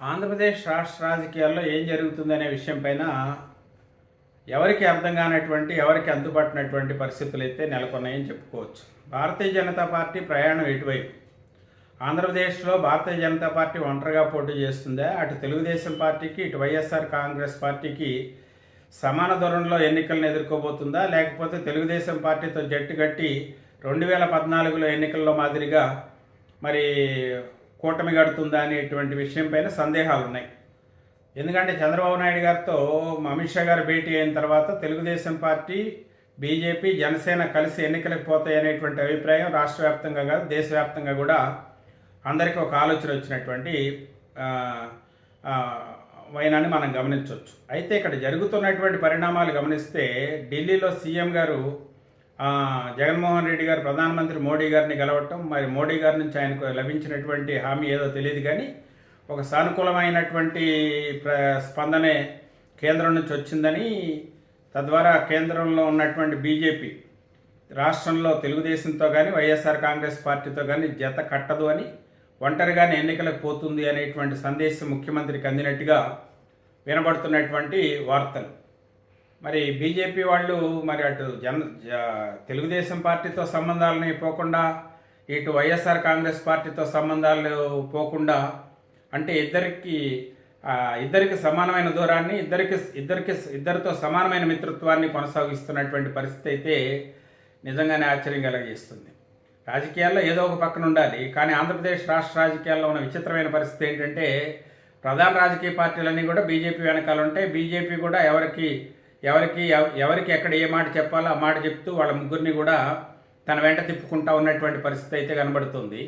ఆంధ్రప్రదేశ్ రాష్ట్ర రాజకీయాల్లో ఏం జరుగుతుందనే విషయం పైన ఎవరికి అర్థం కానటువంటి ఎవరికి అందుబాటునటువంటి పరిస్థితులు అయితే నెలకొన్నాయని చెప్పుకోవచ్చు. భారతీయ జనతా పార్టీ ప్రయాణం ఎటువైపు? ఆంధ్రప్రదేశ్లో భారతీయ జనతా పార్టీ ఒంటరిగా పోటీ చేస్తుందా? అటు తెలుగుదేశం పార్టీకి ఇటు వైఎస్ఆర్ కాంగ్రెస్ పార్టీకి సమాన ధోరణిలో ఎన్నికలను ఎదుర్కోబోతుందా? లేకపోతే తెలుగుదేశం పార్టీతో జట్టు కట్టి రెండు వేల పద్నాలుగులో ఎన్నికల్లో మాదిరిగా మరి కూటమి గడుతుందా అనేటువంటి విషయం పైన సందేహాలు ఉన్నాయి ఎందుకంటే చంద్రబాబు నాయుడు గారితో అమిత్ షా గారు భేటీ అయిన తర్వాత తెలుగుదేశం పార్టీ బీజేపీ జనసేన కలిసి ఎన్నికలకు పోతాయి అనేటువంటి అభిప్రాయం రాష్ట్ర వ్యాప్తంగా కాదు దేశవ్యాప్తంగా కూడా అందరికీ ఒక ఆలోచన వచ్చినటువంటి వైనాన్ని మనం గమనించవచ్చు. అయితే ఇక్కడ జరుగుతున్నటువంటి పరిణామాలు గమనిస్తే ఢిల్లీలో సీఎం గారు జగన్మోహన్ రెడ్డి గారు ప్రధానమంత్రి మోడీ గారిని కలవటం మరి మోడీ గారి నుంచి ఆయనకు లభించినటువంటి హామీ ఏదో తెలియదు కానీ ఒక సానుకూలమైనటువంటి ప్ర స్పందనే కేంద్రం నుంచి వచ్చిందని తద్వారా కేంద్రంలో ఉన్నటువంటి బీజేపీ రాష్ట్రంలో తెలుగుదేశంతో కానీ వైఎస్ఆర్ కాంగ్రెస్ పార్టీతో కానీ జత కట్టదు అని ఒంటరిగానే ఎన్నికలకు పోతుంది అనేటువంటి సందేశం ముఖ్యమంత్రికి అందినట్టుగా వినబడుతున్నటువంటి వార్తలు. మరి బీజేపీ వాళ్ళు మరి అటు జన తెలుగుదేశం పార్టీతో సంబంధాలని పోకుండా ఇటు వైఎస్ఆర్ కాంగ్రెస్ పార్టీతో సంబంధాలు పోకుండా అంటే ఇద్దరికి ఇద్దరికి సమానమైన దూరాన్ని ఇద్దరికి ఇద్దరికి ఇద్దరితో సమానమైన మిత్రత్వాన్ని కొనసాగిస్తున్నటువంటి పరిస్థితి అయితే నిజంగానే ఆశ్చర్యం కలిగిస్తుంది. రాజకీయాల్లో ఏదో ఒక పక్కన ఉండాలి. కానీ ఆంధ్రప్రదేశ్ రాష్ట్ర రాజకీయాల్లో ఉన్న విచిత్రమైన పరిస్థితి ఏంటంటే ప్రధాన రాజకీయ పార్టీలన్నీ కూడా బీజేపీ వెనకాల ఉంటాయి. బీజేపీ కూడా ఎవరికి ఎవరికి ఎవరికి ఎక్కడ ఏ మాట చెప్పాలో ఆ మాట చెప్తూ వాళ్ళ ముగ్గురిని కూడా తన వెంట తిప్పుకుంటా ఉన్నటువంటి పరిస్థితి అయితే కనబడుతుంది.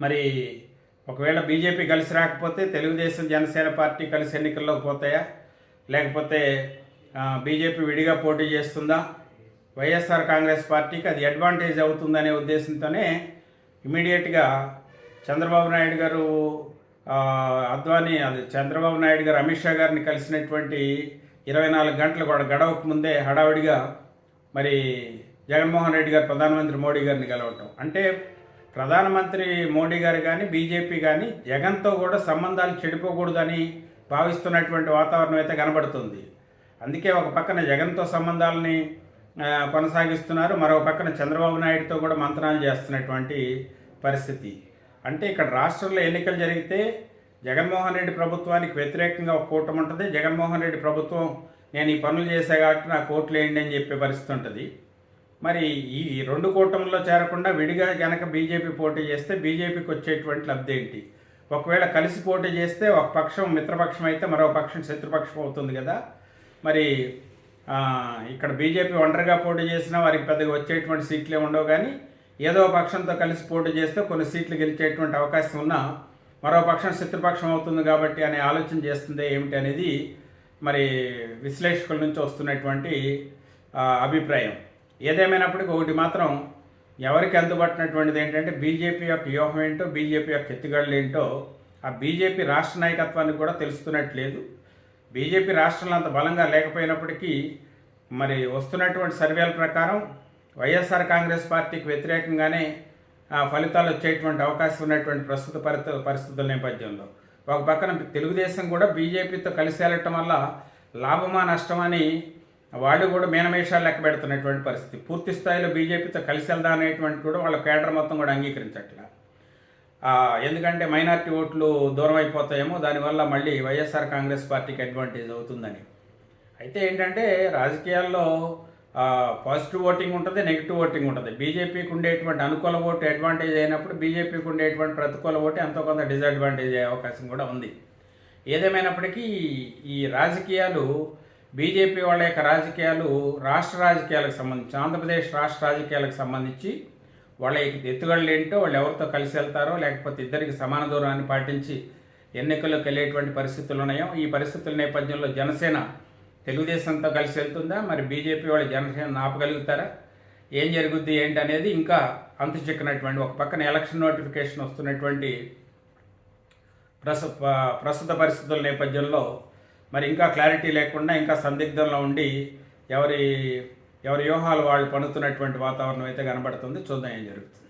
మరి ఒకవేళ బీజేపీ కలిసి రాకపోతే తెలుగుదేశం జనసేన పార్టీ కలిసి ఎన్నికల్లోకి పోతాయా? లేకపోతే బీజేపీ విడిగా పోటీ చేస్తుందా? వైఎస్ఆర్ కాంగ్రెస్ పార్టీకి అది అడ్వాంటేజ్ అవుతుందనే ఉద్దేశంతోనే ఇమీడియట్గా చంద్రబాబు నాయుడు గారు అద్వానీ అది చంద్రబాబు నాయుడు గారు అమిత్ షా గారిని కలిసినటువంటి ఇరవై నాలుగు గంటలు కూడా గడవక ముందే హడావిడిగా మరి జగన్మోహన్ రెడ్డి గారు ప్రధానమంత్రి మోడీ గారిని కలవటం అంటే ప్రధానమంత్రి మోడీ గారు కానీ బీజేపీ కానీ జగన్తో కూడా సంబంధాలు చెడిపోకూడదని భావిస్తున్నటువంటి వాతావరణం అయితే కనబడుతుంది. అందుకే ఒక పక్కన జగన్తో సంబంధాలని కొనసాగిస్తున్నారు. మరో పక్కన చంద్రబాబు నాయుడుతో కూడా మంత్రాలు చేస్తున్నటువంటి పరిస్థితి. అంటే ఇక్కడ రాష్ట్రంలో ఎన్నికలు జరిగితే జగన్మోహన్ రెడ్డి ప్రభుత్వానికి వ్యతిరేకంగా ఒక కూటమి ఉంటుంది. జగన్మోహన్ రెడ్డి ప్రభుత్వం నేను ఈ పనులు చేశా కాబట్టి నా కోట్లు వేయండి అని చెప్పే పరిస్థితి ఉంటుంది. మరి ఈ రెండు కూటముల్లో చేరకుండా విడిగా కనుక బీజేపీ పోటీ చేస్తే బీజేపీకి వచ్చేటువంటి లబ్ధి ఏంటి? ఒకవేళ కలిసి పోటీ చేస్తే ఒక పక్షం మిత్రపక్షం అయితే మరో పక్షం శత్రుపక్షం అవుతుంది కదా. మరి ఇక్కడ బీజేపీ ఒంటరిగా పోటీ చేసినా వారికి పెద్దగా వచ్చేటువంటి సీట్లే ఉండవు కానీ ఏదో పక్షంతో కలిసి పోటీ చేస్తే కొన్ని సీట్లు గెలిచేటువంటి అవకాశం ఉన్నా మరో పక్షం శత్రుపక్షం అవుతుంది కాబట్టి అనే ఆలోచన చేస్తుంది ఏమిటి అనేది మరి విశ్లేషకుల నుంచి వస్తున్నటువంటి అభిప్రాయం. ఏదేమైనప్పటికీ ఒకటి మాత్రం ఎవరికి అందుబాటునటువంటిది ఏంటంటే బీజేపీ యొక్క వ్యూహం ఏంటో బీజేపీ యొక్క ఎత్తుగడలు ఏంటో ఆ బీజేపీ రాష్ట్ర నాయకత్వానికి కూడా తెలుస్తున్నట్లేదు. బీజేపీ రాష్ట్రంలో అంత బలంగా లేకపోయినప్పటికీ మరి వస్తున్నటువంటి సర్వేల ప్రకారం వైఎస్ఆర్ కాంగ్రెస్ పార్టీకి వ్యతిరేకంగానే ఫలితాలు వచ్చేటువంటి అవకాశం ఉన్నటువంటి ప్రస్తుత పరిస్థితి పరిస్థితుల నేపథ్యంలో. ఒక పక్కన తెలుగుదేశం కూడా బీజేపీతో కలిసి వెళ్ళటం వల్ల లాభమా నష్టమని వాళ్ళు కూడా మీనమేషాలు లెక్క పెడుతున్నటువంటి పరిస్థితి. పూర్తి స్థాయిలో బీజేపీతో కలిసి వెళ్దాం అనేటువంటి కూడా వాళ్ళ కేడర్ మొత్తం కూడా అంగీకరించట్ల. ఎందుకంటే మైనార్టీ ఓట్లు దూరం అయిపోతాయేమో దానివల్ల మళ్ళీ వైఎస్ఆర్ కాంగ్రెస్ పార్టీకి అడ్వాంటేజ్ అవుతుందని. అయితే ఏంటంటే రాజకీయాల్లో పాజిటివ్ ఓటింగ్ ఉంటుంది నెగిటివ్ ఓటింగ్ ఉంటుంది. బీజేపీకి ఉండేటువంటి అనుకూల ఓటు అడ్వాంటేజ్ అయినప్పుడు బీజేపీకి ఉండేటువంటి ప్రతికూల ఓటు ఎంతో కొంత డిసడ్వాంటేజ్ అయ్యే అవకాశం కూడా ఉంది. ఏదేమైనప్పటికీ ఈ రాజకీయాలు బీజేపీ వాళ్ళ యొక్క రాజకీయాలు రాష్ట్ర రాజకీయాలకు సంబంధించి ఆంధ్రప్రదేశ్ రాష్ట్ర రాజకీయాలకు సంబంధించి వాళ్ళ ఎత్తుగడలు ఏంటో వాళ్ళు ఎవరితో కలిసి వెళ్తారో లేకపోతే ఇద్దరికి సమాన దూరాన్ని పాటించి ఎన్నికల్లోకి వెళ్ళేటువంటి పరిస్థితులు ఉన్నాయో ఈ పరిస్థితుల నేపథ్యంలో జనసేన తెలుగుదేశంతో కలిసి వెళ్తుందా? మరి బీజేపీ వాళ్ళు జనసేన ఆపగలుగుతారా ఏం జరుగుద్ది ఏంటి అనేది ఇంకా అంతు చిక్కినటువంటి ఒక పక్కన ఎలక్షన్ నోటిఫికేషన్ వస్తున్నటువంటి ప్రస ప్రస్తుత పరిస్థితుల నేపథ్యంలో మరి ఇంకా క్లారిటీ లేకుండా ఇంకా సందిగ్ధంలో ఉండి ఎవరి ఎవరి వ్యూహాలు వాళ్ళు పనుతున్నటువంటి వాతావరణం అయితే కనబడుతుంది. చూద్దాం ఏం జరుగుతుంది.